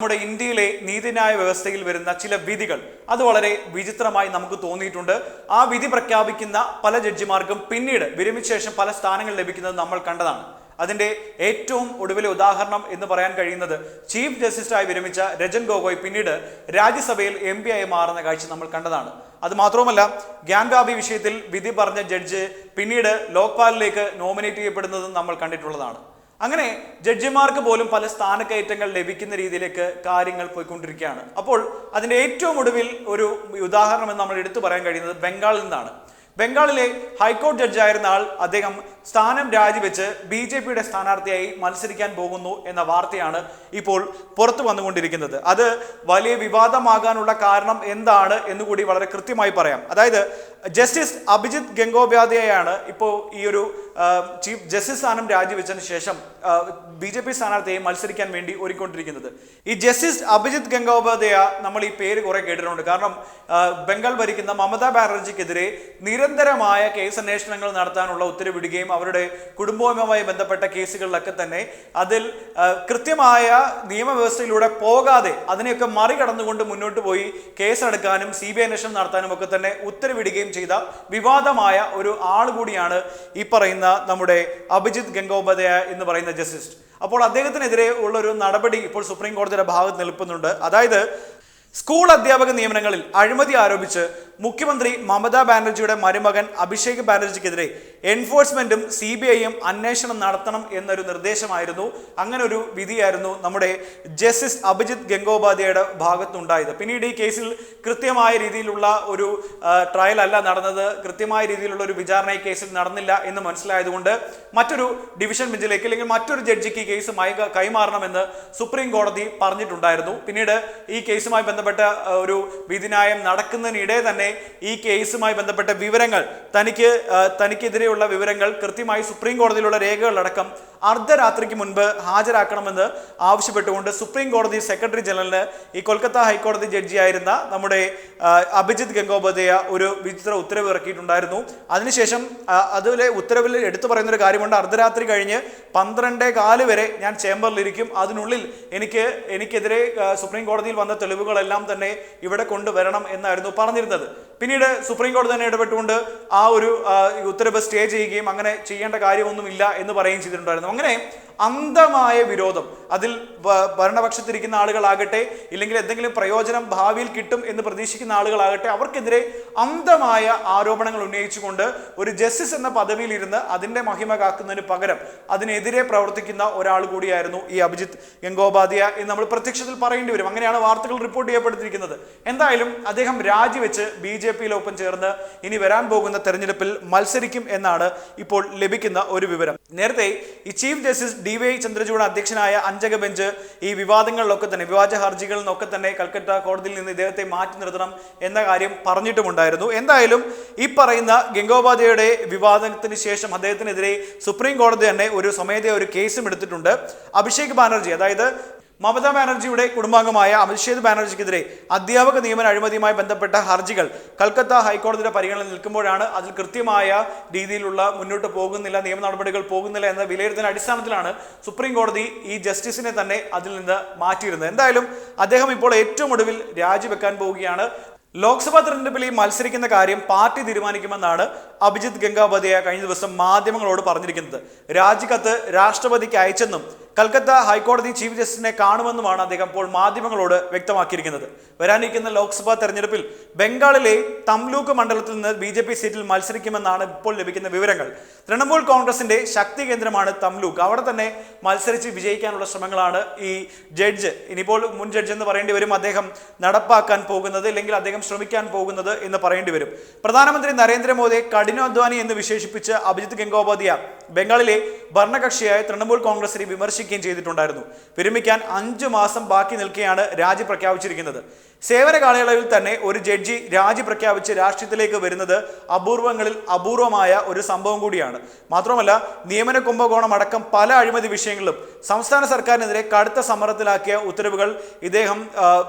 നമ്മുടെ ഇന്ത്യയിലെ നീതിന്യായ വ്യവസ്ഥയിൽ വരുന്ന ചില വിധികൾ. അത് വളരെ വിചിത്രമായി നമുക്ക് തോന്നിയിട്ടുണ്ട്. ആ വിധി പ്രഖ്യാപിക്കുന്ന പല ജഡ്ജിമാർക്കും പിന്നീട് വിരമിച്ച ശേഷം പല സ്ഥാനങ്ങൾ ലഭിക്കുന്നത് നമ്മൾ കണ്ടതാണ്. അതിന്റെ ഏറ്റവും ഒടുവിലെ ഉദാഹരണം എന്ന് പറയാൻ കഴിയുന്നത് ചീഫ് ജസ്റ്റിസായി വിരമിച്ച രജൻ ഗൊഗോയ് പിന്നീട് രാജ്യസഭയിൽ എം പി ആയി മാറുന്ന കാഴ്ച നമ്മൾ കണ്ടതാണ്. അത് മാത്രവുമല്ല ഗ്യാൻഗാബി വിഷയത്തിൽ വിധി പറഞ്ഞ ജഡ്ജ് പിന്നീട് ലോക്പാലിലേക്ക് നോമിനേറ്റ് ചെയ്യപ്പെടുന്നതും നമ്മൾ കണ്ടിട്ടുള്ളതാണ്. അങ്ങനെ ജഡ്ജിമാർക്ക് പോലും പല സ്ഥാനക്കയറ്റങ്ങൾ ലഭിക്കുന്ന രീതിയിലേക്ക് കാര്യങ്ങൾ പോയിക്കൊണ്ടിരിക്കുകയാണ്. അപ്പോൾ അതിന്റെ ഏറ്റവും ഒടുവിൽ ഒരു ഉദാഹരണം എന്ന് നമ്മൾ എടുത്തു പറയാൻ കഴിയുന്നത് ബംഗാളിൽ നിന്നാണ്. ബംഗാളിലെ ഹൈക്കോടതി ജഡ്ജായിരുന്ന ആൾ അദ്ദേഹം സ്ഥാനം രാജിവെച്ച് ബി ജെ പിയുടെ സ്ഥാനാർത്ഥിയായി മത്സരിക്കാൻ പോകുന്നു എന്ന വാർത്തയാണ് ഇപ്പോൾ പുറത്തു വന്നുകൊണ്ടിരിക്കുന്നത്. അത് വലിയ വിവാദമാകാനുള്ള കാരണം എന്താണ് എന്നുകൂടി വളരെ കൃത്യമായി പറയാം. അതായത് ജസ്റ്റിസ് അഭിജിത് ഗംഗോപാധ്യായാണ് ഇപ്പോൾ ഈ ഒരു ചീഫ് ജസ്റ്റിസ് സ്ഥാനം രാജിവെച്ചതിന് ശേഷം ബി ജെ പി സ്ഥാനാർത്ഥിയെ മത്സരിക്കാൻ വേണ്ടി ഒരുക്കൊണ്ടിരിക്കുന്നത്. ഈ ജസ്റ്റിസ് അഭിജിത് ഗംഗോപാധ്യായ നമ്മൾ ഈ പേര് കുറെ കേട്ടിട്ടുണ്ട്. കാരണം ബംഗാൾ ഭരിക്കുന്ന മമതാ ബാനർജിക്കെതിരെ നിരന്തരമായ കേസ് അന്വേഷണങ്ങൾ നടത്താനുള്ള ഉത്തരവിടുകയും അവരുടെ കുടുംബവുമായി ബന്ധപ്പെട്ട കേസുകളിലൊക്കെ തന്നെ അതിൽ കൃത്യമായ നിയമവ്യവസ്ഥയിലൂടെ പോകാതെ അതിനെയൊക്കെ മറികടന്നുകൊണ്ട് മുന്നോട്ട് പോയി കേസെടുക്കാനും സി ബി അന്വേഷണം നടത്താനും ഒക്കെ തന്നെ ഉത്തരവിടുകയും ചെയ്ത വിവാദമായ ഒരു ആൾ കൂടിയാണ് ഈ പറയുന്ന നമ്മുടെ അഭിജിത് ഗംഗോപാധ്യായ എന്ന് പറയുന്ന ജസ്റ്റിസ് അപ്പോൾ അദ്ദേഹത്തിനെതിരെ ഉള്ള ഒരു നടപടി ഇപ്പോൾ സുപ്രീം കോടതിയുടെ ഭാഗത്ത് നിൽക്കുന്നുണ്ട് അതായത് സ്കൂൾ അധ്യാപക നിയമനങ്ങളിൽ അഴിമതി ആരോപിച്ച് മുഖ്യമന്ത്രി മമതാ ബാനർജിയുടെ മരുമകൻ അഭിഷേക് ബാനർജിക്കെതിരെ എൻഫോഴ്സ്മെന്റും സി ബി ഐയും അന്വേഷണം നടത്തണം എന്നൊരു നിർദ്ദേശമായിരുന്നു. അങ്ങനെ ഒരു വിധിയായിരുന്നു നമ്മുടെ ജസ്റ്റിസ് അഭിജിത് ഗംഗോപാധ്യായയുടെ ഭാഗത്തുണ്ടായത്. പിന്നീട് ഈ കേസിൽ കൃത്യമായ രീതിയിലുള്ള ഒരു ട്രയൽ അല്ല നടന്നത്. കൃത്യമായ രീതിയിലുള്ള ഒരു വിചാരണ ഈ കേസിൽ നടന്നില്ല എന്ന് മനസ്സിലായതുകൊണ്ട് മറ്റൊരു ഡിവിഷൻ ബെഞ്ചിലേക്ക് അല്ലെങ്കിൽ മറ്റൊരു ജഡ്ജിക്ക് ഈ കേസ് കൈമാറണമെന്ന് സുപ്രീം കോടതി പറഞ്ഞിട്ടുണ്ടായിരുന്നു. പിന്നീട് ഈ കേസുമായി ബന്ധപ്പെട്ട ഒരു വിധിന്യായം നടക്കുന്നതിനിടെ തന്നെ ഈ കേസുമായി ബന്ധപ്പെട്ട വിവരങ്ങൾ തനിക്ക് തനിക്കെതിരെയുള്ള വിവരങ്ങൾ കൃത്യമായി സുപ്രീം കോടതിയിലുള്ള രേഖകളടക്കം അർദ്ധരാത്രിക്ക് മുൻപ് ഹാജരാക്കണമെന്ന് ആവശ്യപ്പെട്ടുകൊണ്ട് സുപ്രീം കോടതി സെക്രട്ടറി ജനറലിന് ഈ കൊൽക്കത്ത ഹൈക്കോടതി ജഡ്ജിയായിരുന്ന നമ്മുടെ അഭിജിത് ഗംഗോപാധ്യായ ഒരു വിചിത്ര ഉത്തരവ് ഇറക്കിയിട്ടുണ്ടായിരുന്നു. അതിനുശേഷം അതിലെ ഉത്തരവിൽ എടുത്തു പറയുന്ന ഒരു കാര്യമുണ്ട്. അർദ്ധരാത്രി കഴിഞ്ഞ് പന്ത്രണ്ടേ കാൽ വരെ ഞാൻ ചേംബറിലിരിക്കും. അതിനുള്ളിൽ എനിക്ക് എനിക്കെതിരെ സുപ്രീം കോടതിയിൽ വന്ന തെളിവുകളെല്ലാം തന്നെ ഇവിടെ കൊണ്ടുവരണം എന്നായിരുന്നു പറഞ്ഞിരുന്നത്. പിന്നീട് സുപ്രീം കോടതി തന്നെ ഇടപെട്ടുകൊണ്ട് ആ ഒരു ഉത്തരവ് സ്റ്റേ ചെയ്യുകയും അങ്ങനെ ചെയ്യേണ്ട കാര്യമൊന്നുമില്ല എന്ന് പറയുകയും ചെയ്തിട്ടുണ്ടായിരുന്നു. അങ്ങനെ അന്ധമായ വിരോധം. അതിൽ ഭരണപക്ഷത്തിരിക്കുന്ന ആളുകളാകട്ടെ ഇല്ലെങ്കിൽ എന്തെങ്കിലും പ്രയോജനം ഭാവിയിൽ കിട്ടും എന്ന് പ്രതീക്ഷിക്കുന്ന ആളുകളാകട്ടെ അവർക്കെതിരെ അന്ധമായ ആരോപണങ്ങൾ ഉന്നയിച്ചുകൊണ്ട് ഒരു ജസ്റ്റിസ് എന്ന പദവിയിൽ ഇരുന്ന് അതിന്റെ മഹിമ കാക്കുന്നതിന് പകരം അതിനെതിരെ പ്രവർത്തിക്കുന്ന ഒരാൾ കൂടിയായിരുന്നു ഈ അഭിജിത്ത് ഗംഗോപാധ്യായ എന്ന് നമ്മൾ പ്രത്യക്ഷത്തിൽ പറയേണ്ടി വരും. അങ്ങനെയാണ് വാർത്തകൾ റിപ്പോർട്ട് ചെയ്യപ്പെട്ടിരിക്കുന്നത്. എന്തായാലും അദ്ദേഹം രാജിവെച്ച് ബി ജെ പിയിലൊപ്പം ചേർന്ന് ഇനി വരാൻ പോകുന്ന തെരഞ്ഞെടുപ്പിൽ മത്സരിക്കും എന്നാണ് ഇപ്പോൾ ലഭിക്കുന്ന ഒരു വിവരം. നേരത്തെ ഈ chief justice D Y Chandrachud അധ്യക്ഷനായ അഞ്ചംഗ ബെഞ്ച് ഈ വിവാദങ്ങളിലൊക്കെ തന്നെ വിവാദ ഹർജികളിൽ നിന്നൊക്കെ തന്നെ കൽക്കട്ട കോടതിയിൽ നിന്ന് ഇദ്ദേഹത്തെ മാറ്റി നിർത്തണം എന്ന കാര്യം പറഞ്ഞിട്ടുമുണ്ടായിരുന്നു. എന്തായാലും ഈ പറയുന്ന ഗംഗോപാധ്യായയുടെ വിവാദത്തിന് ശേഷം അദ്ദേഹത്തിനെതിരെ സുപ്രീം കോടതി തന്നെ ഒരു സ്വമേധയ ഒരു കേസും എടുത്തിട്ടുണ്ട്. അഭിഷേക് ബാനർജി അതായത് മമതാ ബാനർജിയുടെ കുടുംബാംഗമായ അഭിഷേക് ബാനർജിക്കെതിരെ അധ്യാപക നിയമന അഴിമതിയുമായി ബന്ധപ്പെട്ട ഹർജികൾ കൽക്കത്ത ഹൈക്കോടതിയുടെ പരിഗണന നിൽക്കുമ്പോഴാണ് അതിൽ കൃത്യമായ രീതിയിലുള്ള മുന്നോട്ട് പോകുന്നില്ല നിയമ നടപടികൾ പോകുന്നില്ല എന്ന വിലയിരുത്തലിന്റെ അടിസ്ഥാനത്തിലാണ് സുപ്രീം കോടതി ഈ ജസ്റ്റിസിനെ തന്നെ അതിൽ നിന്ന് മാറ്റിയിരുന്നത്. എന്തായാലും അദ്ദേഹം ഇപ്പോൾ ഏറ്റവും ഒടുവിൽ രാജിവെക്കാൻ പോവുകയാണ്. ലോക്സഭാ തെരഞ്ഞെടുപ്പിൽ ഈ മത്സരിക്കുന്ന കാര്യം പാർട്ടി തീരുമാനിക്കുമെന്നാണ് അഭിജിത് ഗംഗാപതിയ കഴിഞ്ഞ ദിവസം മാധ്യമങ്ങളോട് പറഞ്ഞിരിക്കുന്നത്. രാജിക്കത്ത് രാഷ്ട്രപതിക്ക് അയച്ചെന്നും കൽക്കത്ത ഹൈക്കോടതി ചീഫ് ജസ്റ്റിസിനെ കാണുമെന്നുമാണ് അദ്ദേഹം ഇപ്പോൾ മാധ്യമങ്ങളോട് വ്യക്തമാക്കിയിരിക്കുന്നത്. വരാനിരിക്കുന്ന ലോക്സഭാ തെരഞ്ഞെടുപ്പിൽ ബംഗാളിലെ തംലൂക്ക് മണ്ഡലത്തിൽ നിന്ന് ബി ജെ പി സീറ്റിൽ മത്സരിക്കുമെന്നാണ് ഇപ്പോൾ ലഭിക്കുന്ന വിവരങ്ങൾ. തൃണമൂൽ കോൺഗ്രസിന്റെ ശക്തി കേന്ദ്രമാണ് തംലൂക്ക്. അവിടെ തന്നെ മത്സരിച്ച് വിജയിക്കാനുള്ള ശ്രമങ്ങളാണ് ഈ ജഡ്ജ്. ഇനിയിപ്പോൾ മുൻ ജഡ്ജ് എന്ന് പറയേണ്ടി വരും അദ്ദേഹം നടപ്പാക്കാൻ പോകുന്നത് അല്ലെങ്കിൽ അദ്ദേഹം ശ്രമിക്കാൻ പോകുന്നത് എന്ന് പറയേണ്ടി വരും. പ്രധാനമന്ത്രി നരേന്ദ്രമോദിയെ കഠിനാധ്വാനി എന്ന് വിശേഷിപ്പിച്ച് അഭിജിത്ത് ഗംഗോപാധ്യായ ബംഗാളിലെ ഭരണകക്ഷിയായ തൃണമൂൽ കോൺഗ്രസിനെ വിമർശിക്കുകയും ചെയ്തിട്ടുണ്ടായിരുന്നു. വിരമിക്കാൻ അഞ്ചു മാസം ബാക്കി നിൽക്കെയാണ് രാജി പ്രഖ്യാപിച്ചിരിക്കുന്നത്. സേവന കാലയളവിൽ തന്നെ ഒരു ജഡ്ജി രാജി പ്രഖ്യാപിച്ച് രാഷ്ട്രീയത്തിലേക്ക് വരുന്നത് അപൂർവങ്ങളിൽ അപൂർവമായ ഒരു സംഭവം കൂടിയാണ്. മാത്രമല്ല നിയമന കുംഭകോണം അടക്കം പല അഴിമതി വിഷയങ്ങളിലും സംസ്ഥാന സർക്കാരിനെതിരെ കടുത്ത സമ്മർദ്ദത്തിലാക്കിയ ഉത്തരവുകൾ ഇദ്ദേഹം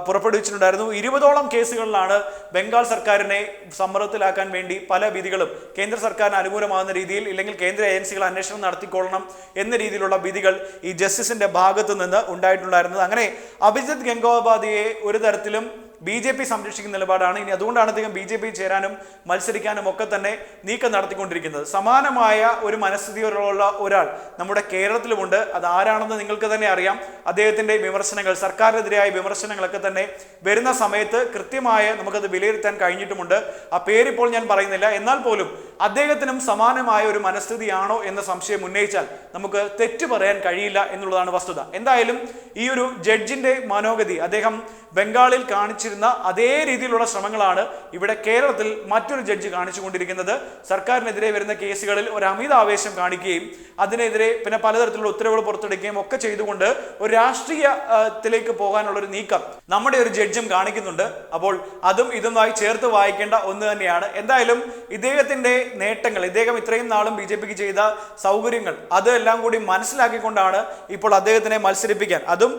പുറപ്പെടുവിച്ചിട്ടുണ്ടായിരുന്നു. ഇരുപതോളം കേസുകളിലാണ് ബംഗാൾ സർക്കാരിനെ സമ്മർദ്ദത്തിലാക്കാൻ വേണ്ടി പല വിധികളും കേന്ദ്ര സർക്കാരിന് അനുകൂലമാകുന്ന രീതിയിൽ ഇല്ലെങ്കിൽ കേന്ദ്ര ഏജൻസികൾ അന്വേഷണം നടത്തിക്കൊള്ളണം എന്ന രീതിയിലുള്ള വിധികൾ ഈ ജസ്റ്റിസിന്റെ ഭാഗത്തു നിന്ന് ഉണ്ടായിട്ടുണ്ടായിരുന്നത്. അങ്ങനെ അഭിജിത് ഗംഗോപാധ്യയെ ഒരു തരത്തിലും ബി ജെ പി സംരക്ഷിക്കുന്ന നിലപാടാണ്. ഇനി അതുകൊണ്ടാണ് അദ്ദേഹം ബി ജെ പി ചേരാനും മത്സരിക്കാനും ഒക്കെ തന്നെ നീക്കം നടത്തിക്കൊണ്ടിരിക്കുന്നത്. സമാനമായ ഒരു മനസ്ഥിതിയോടുള്ള ഒരാൾ നമ്മുടെ കേരളത്തിലുമുണ്ട്. അത് ആരാണെന്ന് നിങ്ങൾക്ക് തന്നെ അറിയാം. അദ്ദേഹത്തിന്റെ വിമർശനങ്ങൾ സർക്കാരിനെതിരായ വിമർശനങ്ങളൊക്കെ തന്നെ വരുന്ന സമയത്ത് കൃത്യമായ നമുക്കത് വിലയിരുത്താൻ കഴിഞ്ഞിട്ടുമുണ്ട്. ആ പേരിപ്പോൾ ഞാൻ പറയുന്നില്ല. എന്നാൽ പോലും അദ്ദേഹത്തിനും സമാനമായ ഒരു മനസ്ഥിതിയാണോ എന്ന സംശയം ഉന്നയിച്ചാൽ നമുക്ക് തെറ്റ് പറയാൻ കഴിയില്ല എന്നുള്ളതാണ് വസ്തുത. എന്തായാലും ഈ ഒരു ജഡ്ജിന്റെ മനോഗതി അദ്ദേഹം ബംഗാളിൽ കാണിച്ചിരുന്ന അതേ രീതിയിലുള്ള ശ്രമങ്ങളാണ് ഇവിടെ കേരളത്തിൽ മറ്റൊരു ജഡ്ജ് കാണിച്ചുകൊണ്ടിരിക്കുന്നത്. സർക്കാരിനെതിരെ വരുന്ന കേസുകളിൽ ഒരു അമിത ആവേശം കാണിക്കുകയും അതിനെതിരെ പിന്നെ പലതരത്തിലുള്ള ഉത്തരവുകൾ പുറത്തെടുക്കുകയും ഒക്കെ ചെയ്തുകൊണ്ട് ഒരു രാഷ്ട്രീയത്തിലേക്ക് പോകാനുള്ള ഒരു നീക്കം നമ്മുടെ ഒരു ജഡ്ജും കാണിക്കുന്നുണ്ട്. അപ്പോൾ അതും ഇതുമായി ചേർത്ത് വായിക്കേണ്ട ഒന്ന് തന്നെയാണ്. എന്തായാലും ഇദ്ദേഹത്തിന്റെ നേട്ടങ്ങൾ ഇദ്ദേഹം ഇത്രയും നാളും ബി ജെ പിക്ക് ചെയ്ത സൗകര്യങ്ങൾ അതെല്ലാം കൂടി മനസ്സിലാക്കിക്കൊണ്ടാണ് ഇപ്പോൾ അദ്ദേഹത്തിനെ മത്സരിപ്പിക്കാൻ. അതും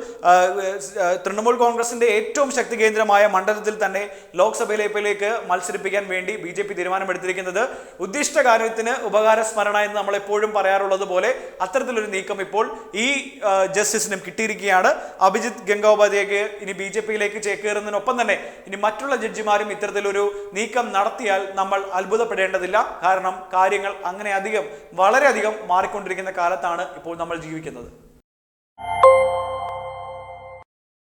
തൃണമൂൽ കോൺഗ്രസിന്റെ ഏറ്റവും ശക്തി കേന്ദ്രമായ മണ്ഡലത്തിൽ തന്നെ ലോക്സഭയിലേക്ക് മത്സരിപ്പിക്കാൻ വേണ്ടി ബി ജെ പി തീരുമാനമെടുത്തിരിക്കുന്നത്. ഉദ്ദിഷ്ട കാര്യത്തിന് ഉപകാര സ്മരണ എന്ന് നമ്മൾ എപ്പോഴും പറയാറുള്ളത് പോലെ അത്തരത്തിലൊരു നീക്കം ഇപ്പോൾ ഈ ജസ്റ്റിസിനും കിട്ടിയിരിക്കുകയാണ്. അഭിജിത്ത് ഗംഗോപാധ്യായക്ക് ഇനി ബി ജെ പിയിലേക്ക് ചേക്കേറുന്നതിനൊപ്പം തന്നെ ഇനി മറ്റുള്ള ജഡ്ജിമാരും ഇത്തരത്തിലൊരു നീക്കം നടത്തിയാൽ നമ്മൾ അത്ഭുതപ്പെടേണ്ടതില്ല. കാരണം കാര്യങ്ങൾ അങ്ങനെ അധികം വളരെയധികം മാറിക്കൊണ്ടിരിക്കുന്ന കാലത്താണ് ഇപ്പോൾ നമ്മൾ ജീവിക്കുന്നത്.